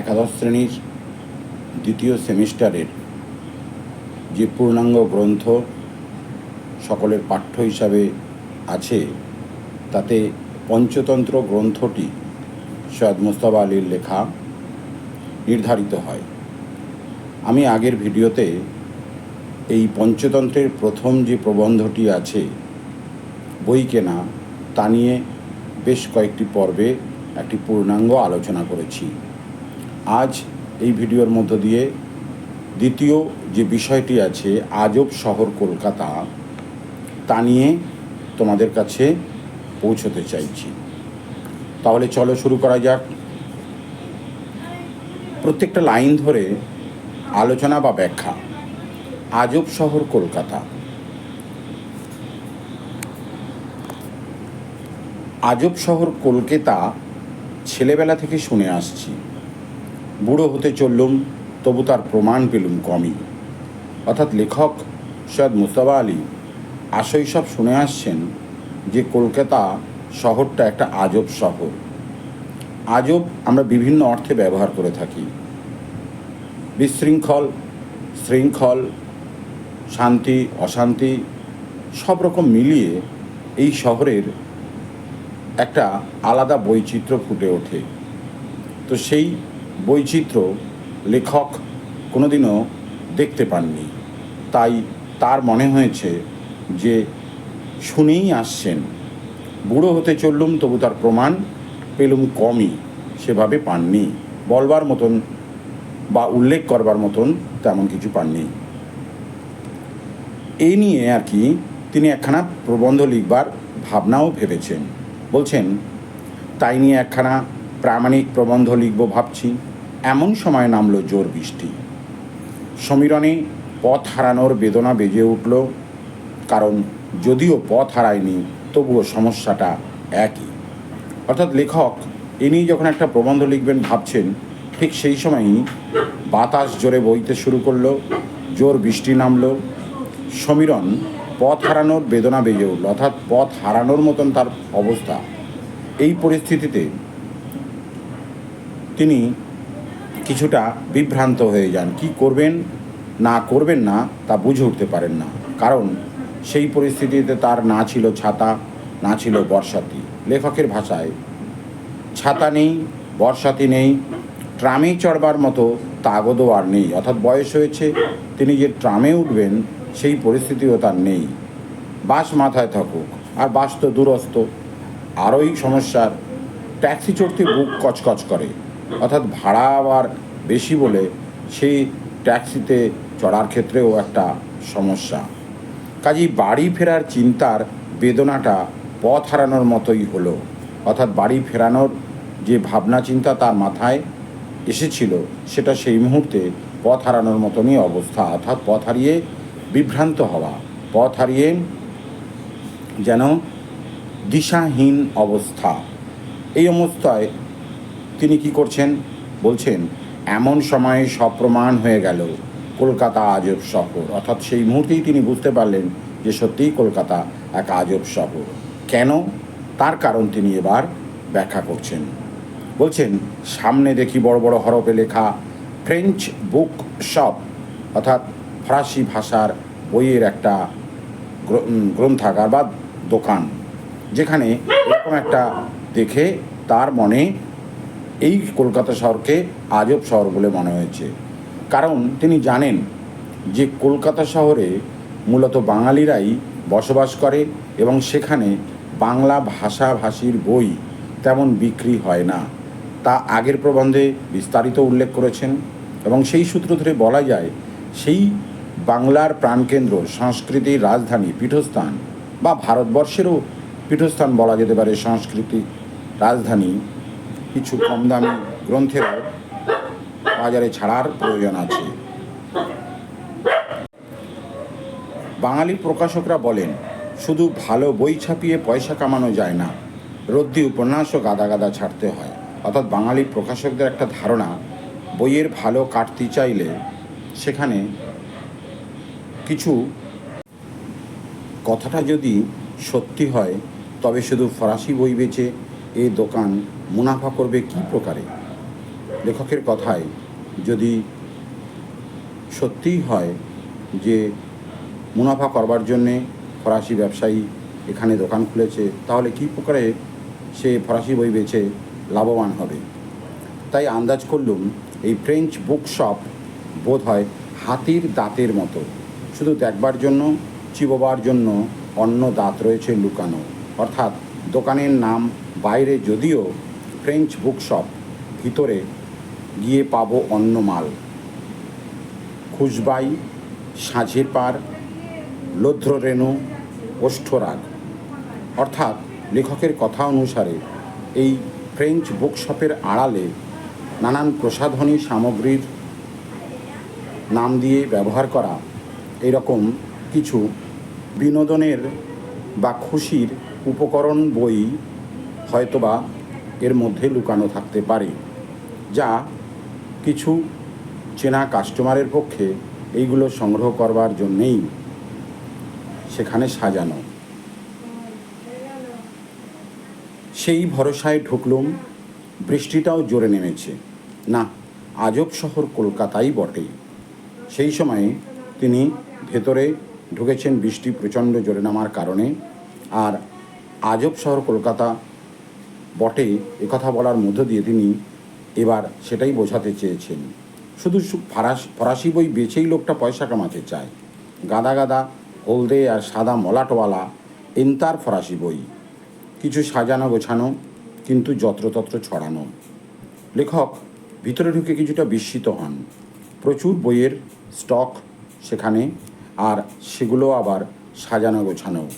একাদশ শ্রেণির দ্বিতীয় সেমিস্টারের যে পূর্ণাঙ্গ গ্রন্থ সকলের পাঠ্য হিসাবে আছে, তাতে পঞ্চতন্ত্র গ্রন্থটি সৈয়দ মুস্তফা আলীর লেখা নির্ধারিত হয়। আমি আগের ভিডিওতে এই পঞ্চতন্ত্রের প্রথম যে প্রবন্ধটি আছে, বই কেনা, তা নিয়ে বেশ কয়েকটি পর্বে একটি পূর্ণাঙ্গ আলোচনা করেছি। আজ এই ভিডিওর মধ্য দিয়ে দ্বিতীয় যে বিষয়টি আছে, আজব শহর কলকাতা, তা নিয়ে তোমাদের কাছে পৌঁছতে চাইছি। তাহলে চলো শুরু করা যাক। প্রত্যেকটা লাইন ধরে আলোচনা বা ব্যাখ্যা। আজব শহর কলকাতা। আজব শহর কলকাতা ছেলেবেলা থেকে শুনে আসছি। বুড়ো হতে চললুম, তবু তার প্রমাণ পেলুম কমই। অর্থাৎ লেখক সৈয়দ মুস্তফা আলী আশৈশব শুনে আসছেন যে কলকাতা শহরটা একটা আজব শহর। আজব আমরা বিভিন্ন অর্থে ব্যবহার করে থাকি। বিশৃঙ্খল, শৃঙ্খল, শান্তি, অশান্তি, সব রকম মিলিয়ে এই শহরের একটা আলাদা বৈচিত্র্য ফুটে ওঠে। তো সেই বৈচিত্র্য লেখক কোনোদিনও দেখতে পাননি। তাই তার মনে হয়েছে যে শুনেই আসছেন। বুড়ো হতে চললুম তবু তার প্রমাণ পেলুম কমই, সেভাবে পাননি। বলবার মতন বা উল্লেখ করবার মতন তেমন কিছু পাননি। এই নিয়ে আর কি তিনি একখানা প্রবন্ধ লিখবার ভাবনাও ভেবেছেন। বলছেন, তাই নিয়ে একখানা প্রামাণিক প্রবন্ধ লিখব ভাবছি। এমন সময় নামলো জোর বৃষ্টি। সমীরণে পথ হারানোর বেদনা বেজে উঠল, কারণ যদিও পথ হারায়নি, তবুও সমস্যাটা একই। অর্থাৎ লেখক এ নিয়ে যখন একটা প্রবন্ধ লিখবেন ভাবছেন, ঠিক সেই সময়ই বাতাস জোরে বইতে শুরু করল, জোর বৃষ্টি নামলো। সমীরণ পথ হারানোর বেদনা বেজে উঠল, অর্থাৎ পথ হারানোর মতন তার অবস্থা। এই পরিস্থিতিতে তিনি কিছুটা বিভ্রান্ত হয়ে যান। কি করবেন, না করবেন না, তা বুঝে উঠতে পারেন না। কারণ সেই পরিস্থিতিতে তার না ছিল ছাতা, না ছিল বর্ষাতি লেখকের ভাষায়, ছাতা নেই বর্ষাতি নেই, ট্রামে চড়বার মতো তাগদও আর নেই। অর্থাৎ বয়স হয়েছে, তিনি যে ট্রামে উঠবেন, সেই পরিস্থিতিও তার নেই। বাস মাথায় থাকুক। আর বাস তো দূরস্থ আরোই সমস্যার। ট্যাক্সি চড়তে বুক কচকচ করে। অর্থাৎ ভাড়া আবার বেশি বলে সেই ট্যাক্সিতে চড়ার ক্ষেত্রেও একটা সমস্যা। কাজেই বাড়ি ফেরার চিন্তার বেদনাটা পথ হারানোর মতোই হলো। অর্থাৎ বাড়ি ফেরানোর যে ভাবনা চিন্তা তার মাথায় এসেছিল, সেটা সেই মুহূর্তে পথ হারানোর মতনই অবস্থা। অর্থাৎ পথ হারিয়ে বিভ্রান্ত হওয়া, পথ হারিয়ে যেন দিশাহীন অবস্থা। এই অবস্থায় তিনি কি করছেন? বলছেন, এমন সময়ে সব প্রমাণ হয়ে গেল। কলকাতা আজব শহর। অর্থাৎ সেই মুহূর্তেই তিনি বুঝতে পারলেন যে সত্যিই কলকাতা এক আজব শহর। কেন? তার কারণ তিনি এবার ব্যাখ্যা করছেন। বলছেন, সামনে দেখি বড় বড় হরফে লেখা ফ্রেঞ্চ বুক শপ। অর্থাৎ ফরাসি ভাষার বইয়ের একটা গ্রন্থাগার বা দোকান, যেখানে এরকম একটা দেখে তার মনে এই কলকাতা শহরকে আজব শহর বলে মনে হয়েছে। কারণ তিনি জানেন যে কলকাতা শহরে মূলত বাঙালিরাই বসবাস করে এবং সেখানে বাংলা ভাষাভাষীর বই তেমন বিক্রি হয় না। তা আগের প্রবন্ধে বিস্তারিত উল্লেখ করেছেন এবং সেই সূত্র ধরে বলা যায়, সেই বাংলার প্রাণকেন্দ্র সংস্কৃতির রাজধানী পীঠস্থান বা ভারতবর্ষেরও পীঠস্থান বলা যেতে পারে সংস্কৃতি রাজধানী কিছু কম দামি গ্রন্থেরও বাজারে ছাড়ার প্রয়োজন আছে। বাঙালি প্রকাশকরা বলেন, শুধু ভালো বই ছাপিয়ে পয়সা কামানো যায় না, রদ্দি উপন্যাসও গাদা গাদা ছাড়তে হয়। অর্থাৎ বাঙালি প্রকাশকদের একটা ধারণা, বইয়ের ভালো কাটতে চাইলে সেখানে কিছু কথাটা যদি সত্যি হয়, তবে শুধু ফরাসি বই বেচে এ দোকান মুনাফা করবে কী প্রকারে? লেখকের কথায় যদি সত্যিই হয় যে মুনাফা করবার জন্যে ফরাসি ব্যবসায়ী এখানে দোকান খুলেছে, তাহলে কী প্রকারে সে ফরাসি বই বেচে লাভবান হবে? তাই আন্দাজ করলুম, এই ফ্রেঞ্চ বুক শপ বোধ হয় হাতির দাঁতের মতো। শুধু দেখবার জন্য, চিবোবার জন্য অন্য দাঁত রয়েছে লুকানো। অর্থাৎ দোকানের নাম বাইরে যদিও ফ্রেঞ্চ বুকশপ ভিতরে গিয়ে পাবো অন্য মাল। খুশবাই, সাঁঝের পার লৌধ্ররেণু ওষ্ঠরাগ। অর্থাৎ লেখকের কথা অনুসারে এই ফ্রেঞ্চ বুকশপের আড়ালে নানান প্রসাধনী সামগ্রীর নাম দিয়ে ব্যবহার করা, এরকম কিছু বিনোদনের বা খুশির উপকরণ বই হয়তোবা এর মধ্যে লুকানো থাকতে পারে, যা কিছু চেনা কাস্টমারের পক্ষে এইগুলো সংগ্রহ করবার জন্যেই সেখানে সাজানো। সেই ভরসায় ঢুকলুম, বৃষ্টিটাও জোরে নেমেছে। না, আজব শহর কলকাতাই বটে। সেই সময়ে তিনি ভেতরে ঢুকেছেন বৃষ্টি প্রচণ্ড জোরে নামার কারণে, আর আজব শহর কলকাতা বটে একথা বলার মধ্য দিয়ে তিনি এবার সেটাই বোঝাতে চেয়েছেন। শুধু ফরাস ফরাসি বই বেচেই লোকটা পয়সা কামাতে চায়। গাদা গাদা, হলদে আর সাদা মলাটওয়ালা, এন্তার ফরাসি বই। কিছু সাজানো গোছানো, কিন্তু যত্রতত্র ছড়ানো। লেখক ভিতরে ঢুকে কিছুটা বিস্মিত হন। প্রচুর বইয়ের স্টক সেখানে, আর সেগুলো আবার সাজানো গোছানো।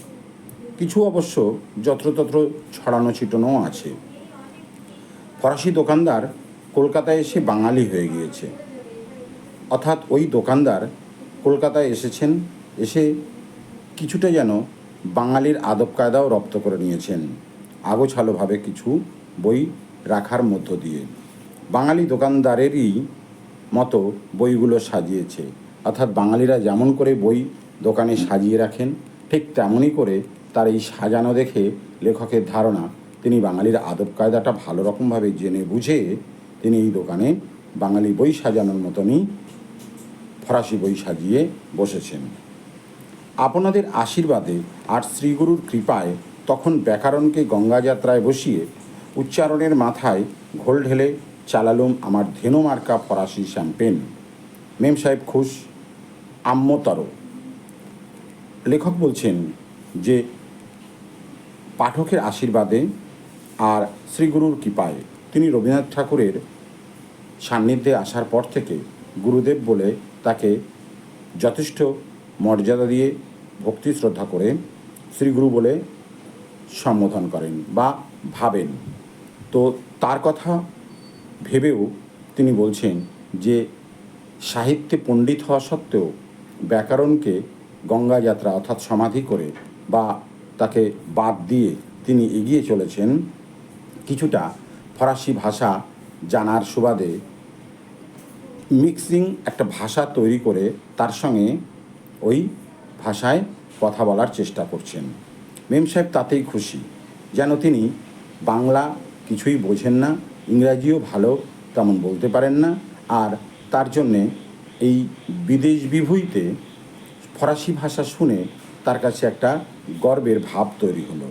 কিছু অবশ্য যত্রতত্র ছড়ানো ছিটানোও আছে। ফরাসি দোকানদার কলকাতায় এসে বাঙালি হয়ে গিয়েছে। অর্থাৎ ওই দোকানদার কলকাতায় এসেছেন, এসে কিছুটা যেন বাঙালির আদব কায়দাও রপ্ত করে নিয়েছেন। আগোছালোভাবে কিছু বই রাখার মধ্য দিয়ে। বাঙালি দোকানদারেরই মতো বইগুলো সাজিয়েছে। অর্থাৎ বাঙালিরা যেমন করে বই দোকানে সাজিয়ে রাখেন, ঠিক তেমনই করে তার এই সাজানো দেখে লেখকের ধারণা, তিনি বাঙালির আদব কায়দাটা ভালো রকমভাবে জেনে বুঝে তিনি এই দোকানে বাঙালি বই সাজানোর মতনই ফরাসি বই সাজিয়ে বসেছেন। আপনাদের আশীর্বাদে আর শ্রীগুরুর কৃপায় তখন ব্যাকরণকে গঙ্গাযাত্রায় বসিয়ে উচ্চারণের মাথায় ঘোল ঢেলে চালালুম আমার ধেনু মার্কা ফরাসি শ্যাম্পেন। মেম সাহেব খুশ আম্মতর লেখক বলছেন যে পাঠকের আশীর্বাদে আর শ্রীগুরুর কৃপায় তিনি রবীন্দ্রনাথ ঠাকুরের সান্নিধ্যে আসার পর থেকে গুরুদেব বলে তাকে যথেষ্ট মর্যাদা দিয়ে ভক্তি শ্রদ্ধা করে শ্রীগুরু বলে সম্বোধন করেন বা ভাবেন। তো তার কথা ভেবেও তিনি বলছেন যে সাহিত্যে পণ্ডিত হওয়া সত্ত্বেও ব্যাকরণকে গঙ্গা যাত্রা অর্থাৎ সমাধি করে বা তাকে বাদ দিয়ে তিনি এগিয়ে চলেছেন। কিছুটা ফরাসি ভাষা জানার সুবাদে মিক্সিং একটা ভাষা তৈরি করে তার সঙ্গে ওই ভাষায় কথা বলার চেষ্টা করছেন। মেম সাহেব তাতেই খুশি, যেন তিনি বাংলা কিছুই বোঝেন না, ইংরাজিও ভালো তেমন বলতে পারেন না, আর তার জন্যে এই বিদেশ বিভূইতে ফরাসি ভাষা শুনে তার কাছে একটা গর্বের ভাব তৈরি হলো।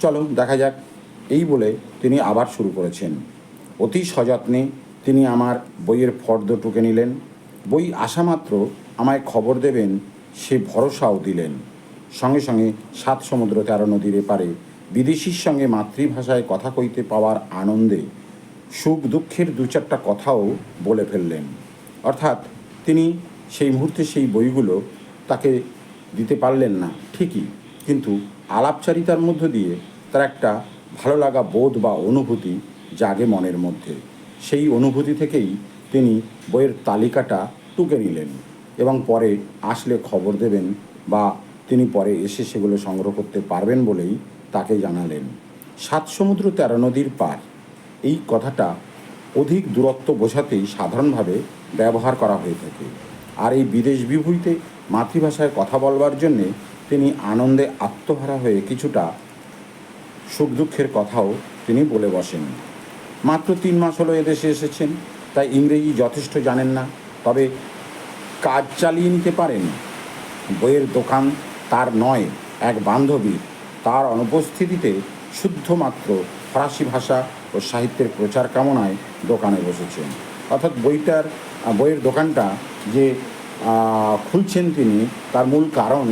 চলো দেখা যাক। এই বলে তিনি আবার শুরু করেছেন। অতি সযত্নে তিনি আমার বইয়ের ফর্দ টুকে নিলেন। বই আসা মাত্র আমায় খবর দেবেন, সে ভরসাও দিলেন। সঙ্গে সঙ্গে সাত সমুদ্র তেরো নদীর এপারে বিদেশির সঙ্গে মাতৃভাষায় কথা কইতে পাওয়ার আনন্দে সুখ দুঃখের দু চারটা কথাও বলে ফেললেন। অর্থাৎ তিনি সেই মুহূর্তে সেই বইগুলো তাকে দিতে পারলেন না, ঠিকই। কিন্তু আলাপচারিতার মধ্য দিয়ে তার একটা ভালো লাগা বোধ বা অনুভূতি জাগে মনের মধ্যে। সেই অনুভূতি থেকেই তিনি বইয়ের তালিকাটা টুকে নিলেন এবং পরে আসলে খবর দেবেন বা তিনি পরে এসে সেগুলো সংগ্রহ করতে পারবেন বলেই তাকে জানালেন। সাত সমুদ্র তেরো নদীর পার। এই কথাটা অধিক দূরত্ব বোঝাতেই সাধারণভাবে ব্যবহার করা হয়ে থাকে। আর এই বিদেশ বিভূতিতে মাতৃভাষায় কথা বলবার জন্যে তিনি আনন্দে আত্মহারা হয়ে কিছুটা সুখ দুঃখের কথাও তিনি বলে বসেন। মাত্র তিন মাস হলো এদেশে এসেছেন, তাই ইংরেজি যথেষ্ট জানেন না। তবে কাজ চালিয়ে নিতে পারেন। বইয়ের দোকান তার নয়, এক বান্ধবীর। তার অনুপস্থিতিতে শুদ্ধমাত্র ফরাসি ভাষা ও সাহিত্যের প্রচার কামনায় দোকানে বসেছেন। অর্থাৎ বইটার, বইয়ের দোকানটা যে খুলছেন তিনি, তার মূল কারণ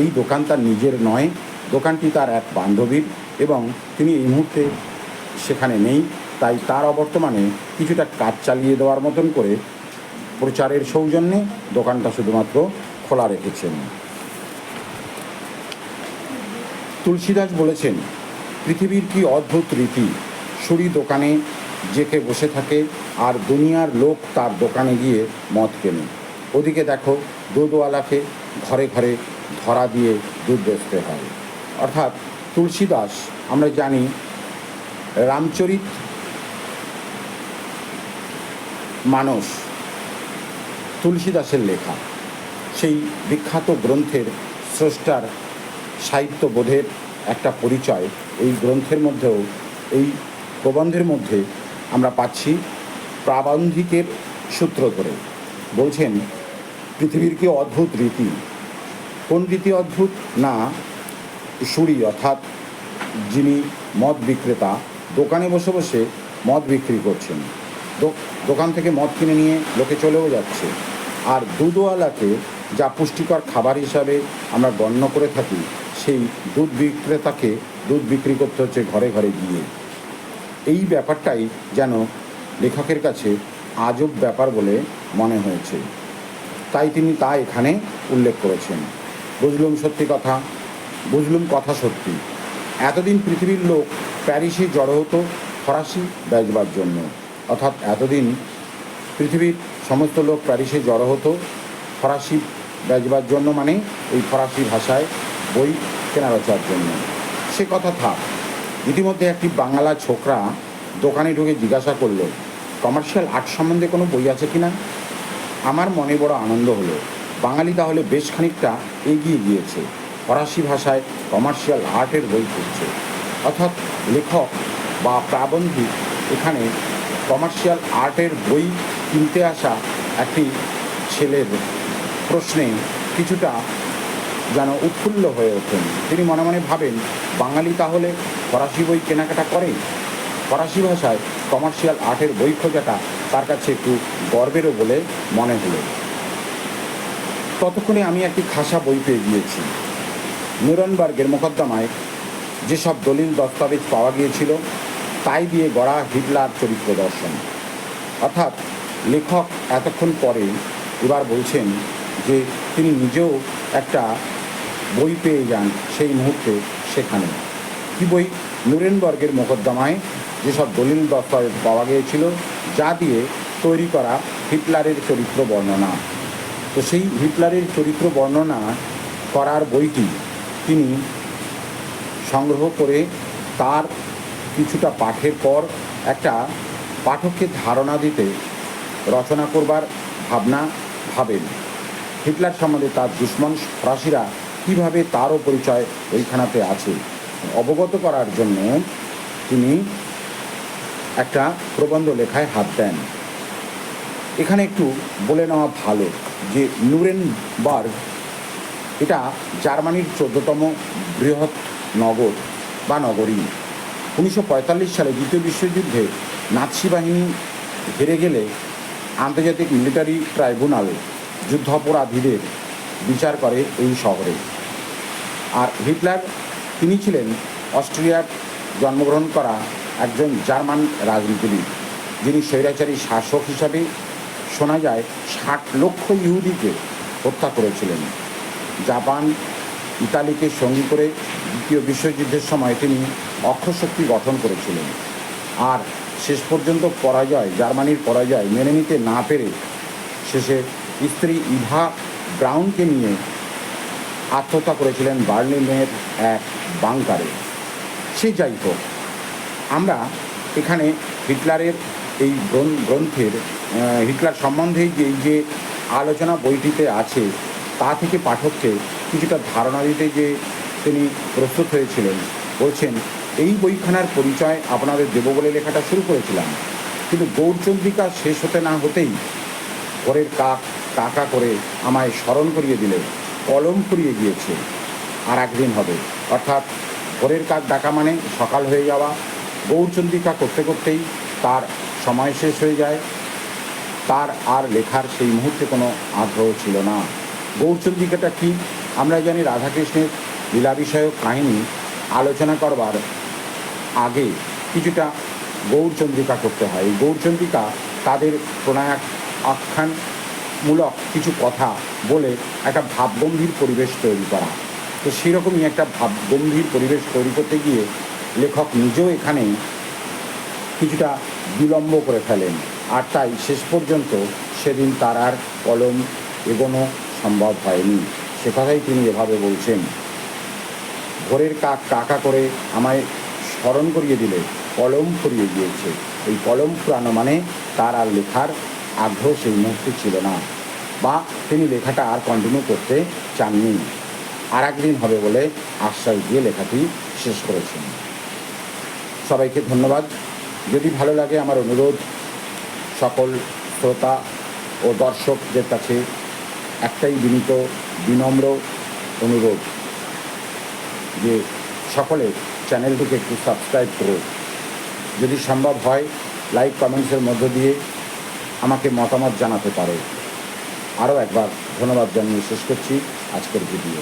এই দোকান তার নিজের নয়, দোকানটি তার এক বান্ধবীর এবং তিনি এই মুহূর্তে সেখানে নেই। তাই তার অবর্তমানে কিছুটা কাজ চালিয়ে দেওয়ার মতন করে প্রচারের সৌজন্যে দোকানটা শুধুমাত্র খোলা রেখেছেন। তুলসীদাস বলেছেন, পৃথিবীর কি অদ্ভুত রীতি, সুরি দোকানে জেকে বসে থাকে আর দুনিয়ার লোক তার দোকানে গিয়ে মদ কেনে। ওদিকে দেখো দুধওয়ালাকে ঘরে ঘরে ধরা দিয়ে দুধ বেচতে হয়। অর্থাৎ তুলসীদাস, আমরা জানি, রামচরিত মানস তুলসীদাসের লেখা। সেই বিখ্যাত গ্রন্থের স্রষ্টার সাহিত্যবোধের একটা পরিচয় এই গ্রন্থের মধ্যেও, এই প্রবন্ধের মধ্যে আমরা পাচ্ছি প্রাবন্ধিকের সূত্র ধরে। বলছেন পৃথিবীর কি অদ্ভুত রীতি? কোন রীতি অদ্ভুত? না, সুরি, অর্থাৎ যিনি মদ বিক্রেতা, দোকানে বসে বসে মদ বিক্রি করছেন। দোকান থেকে মদ কিনে নিয়ে লোকে চলেও যাচ্ছে। আর দুধওয়ালাকে যা পুষ্টিকর খাবার হিসাবে আমরা গণ্য করে থাকি, সেই দুধ বিক্রেতাকে দুধ বিক্রি করতে হচ্ছে ঘরে ঘরে গিয়ে। এই ব্যাপারটাই যেন লেখকের কাছে আজব ব্যাপার বলে মনে হয়েছে। তাই তিনি তা এখানে উল্লেখ করেছেন। বুঝলুম সত্যি কথা, বুঝলুম কথা সত্যি। এতদিন পৃথিবীর লোক প্যারিসে জড়ো হতো ফরাসি বেচবার জন্য। অর্থাৎ এতদিন পৃথিবীর সমস্ত লোক প্যারিসে জড়ো হতো ফরাসি বেচবার জন্য মানে এই ফরাসি ভাষায় বই কেনা বেচার জন্য। সে কথা থাক, ইতিমধ্যে একটি বাংলা ছোকরা দোকানে ঢুকে জিজ্ঞাসা করল, কমার্শিয়াল আর্ট সম্বন্ধে কোনো বই আছে কিনা? আমার মনে বড় আনন্দ হলো। বাঙালি তাহলে বেশ খানিকটা এগিয়ে গিয়েছে। ফরাসি ভাষায় কমার্শিয়াল আর্টের বই পড়ছে। অর্থাৎ লেখক বা প্রাবন্ধিক এখানে কমার্শিয়াল আর্টের বই কিনতে আসা একটি ছেলের প্রশ্নে কিছুটা যেন উৎফুল্ল হয়ে ওঠেন। তিনি মনে মনে ভাবেন, বাঙালি তাহলে ফরাসি বই কেনাকাটা করে ফরাসি ভাষায় কমার্শিয়াল আর্টের বই খোঁজাটা তার কাছে একটু গর্বেরও বলে মনে হলো। ততক্ষণে আমি একটি খাসা বই পেয়ে গিয়েছি। নুরনবার্গের মোকদ্দমায় যেসব দলিল দস্তাবেজ পাওয়া গিয়েছিল, তাই দিয়ে গড়া হিটলার চরিত্র দর্শন। অর্থাৎ লেখক এতক্ষণ পরে এবার বলছেন যে তিনি নিজেও একটা বই পেয়ে যান সেই মুহূর্তে সেখানে। কি বই? নুরেনবর্গের মোকদ্দমায় যেসব দলিল দস্তাবেজ পাওয়া গিয়েছিল যা দিয়ে তৈরি করা হিটলারের চরিত্র বর্ণনা। তো সেই হিটলারের চরিত্র বর্ণনা করার বইটি তিনি সংগ্রহ করে তার কিছুটা পাঠের পর একটা পাঠককে ধারণা দিতে রচনা করবার ভাবনা ভাবেন। হিটলার সম্বন্ধে তার দুশ্মন ফরাসিরা কীভাবে তারও পরিচয় ওইখানাতে আছে, অবগত করার জন্য তিনি একটা প্রবন্ধ লেখায় হাত দেন। এখানে একটু বলে নেওয়া ভালো যে নুরেনবার্গ এটা জার্মানির চোদ্দতম বৃহৎ নগর বা নগরী। উনিশশো পঁয়তাল্লিশ সালে দ্বিতীয় বিশ্বযুদ্ধে নাৎসি বাহিনী হেরে গেলে আন্তর্জাতিক মিলিটারি ট্রাইব্যুনাল যুদ্ধাপরাধীদের বিচার করে এই শহরে। আর হিটলার, তিনি ছিলেন অস্ট্রিয়ার জন্মগ্রহণ করা একজন জার্মান রাজনীতিবিদ। যিনি স্বৈরাচারী শাসক হিসাবে শোনা যায়, ষাট লক্ষ ইহুদিকে হত্যা করেছিলেন। জাপান, ইতালিকে সঙ্গী করে দ্বিতীয় বিশ্বযুদ্ধের সময় তিনি অক্ষশক্তি গঠন করেছিলেন। আর শেষ পর্যন্ত পরাজয়, জার্মানির পরাজয় মেনে নিতে না পেরে শেষে স্ত্রী ইভা ব্রাউনকে নিয়ে আত্মহত্যা করেছিলেন বার্লিনের এক বাংকারে। সে যাই হোক আমরা এখানে হিটলারের এই গ্রন- গ্রন্থের হিটলার সম্বন্ধে যে যে আলোচনা বইটিতে আছে, তা থেকে পাঠককে কিছুটা ধারণা দিতে যে তিনি প্রস্তুত হয়েছিলেন। বলছেন, এই বইখানার পরিচয় আপনাদের দেব বলে লেখাটা শুরু করেছিলাম। কিন্তু গৌরচন্দ্রিকা শেষ হতে না হতেই ঘরের কাক কাকা করে আমায় স্মরণ করিয়ে দিলে, কলম ফুরিয়ে গিয়েছে। আর একদিন হবে। অর্থাৎ ভোরের কাক ডাকা মানে সকাল হয়ে যাওয়া গৌরচন্দ্রিকা করতে করতেই তার সময় শেষ হয়ে যায়। তার আর লেখার সেই মুহূর্তে কোনো আগ্রহ ছিল না। গৌরচন্দ্রিকাটা কি? আমরা জানি রাধাকৃষ্ণের লীলা বিষয়ক কাহিনী আলোচনা করবার আগে কিছুটা গৌরচন্দ্রিকা করতে হয়। এই গৌরচন্দ্রিকা তাদের প্রণায়ক আখ্যানমূলক কিছু কথা বলে একটা ভাবগম্ভীর পরিবেশ তৈরি করা। তো সেরকমই একটা ভাবগম্ভীর পরিবেশ তৈরি করতে গিয়ে লেখক নিজেও এখানে কিছুটা বিলম্ব করে ফেলেন। আর তাই শেষ পর্যন্ত সেদিন তার আর কলম এগোনো সম্ভব হয়নি। সে কথাই তিনি এভাবে বলছেন। ভোরের কাক কাকা করে আমায় স্মরণ করিয়ে দিলে, কলম ফুরিয়ে গিয়েছে। এই কলম ফুরানো মানে তার আর লেখার আগ্রহ সেই মুহূর্তে ছিল না। বা তিনি লেখাটা আর কন্টিনিউ করতে চাননি। আর একদিন হবে বলে আশ্বাস দিয়ে লেখাটি শেষ করেছেন। সবাইকে ধন্যবাদ। যদি ভালো লাগে আমার অনুরোধ, সকল শ্রোতা ও দর্শকদের কাছে একটাই বিনীত, বিনম্র অনুরোধ যে সকলে চ্যানেলটিকে একটু সাবস্ক্রাইব করো যদি সম্ভব হয়, লাইক কমেন্টসের মধ্য দিয়ে আমাকে মতামত জানাতে পারো। আরও একবার ধন্যবাদ জানিয়ে শেষ করছি আজকের ভিডিও।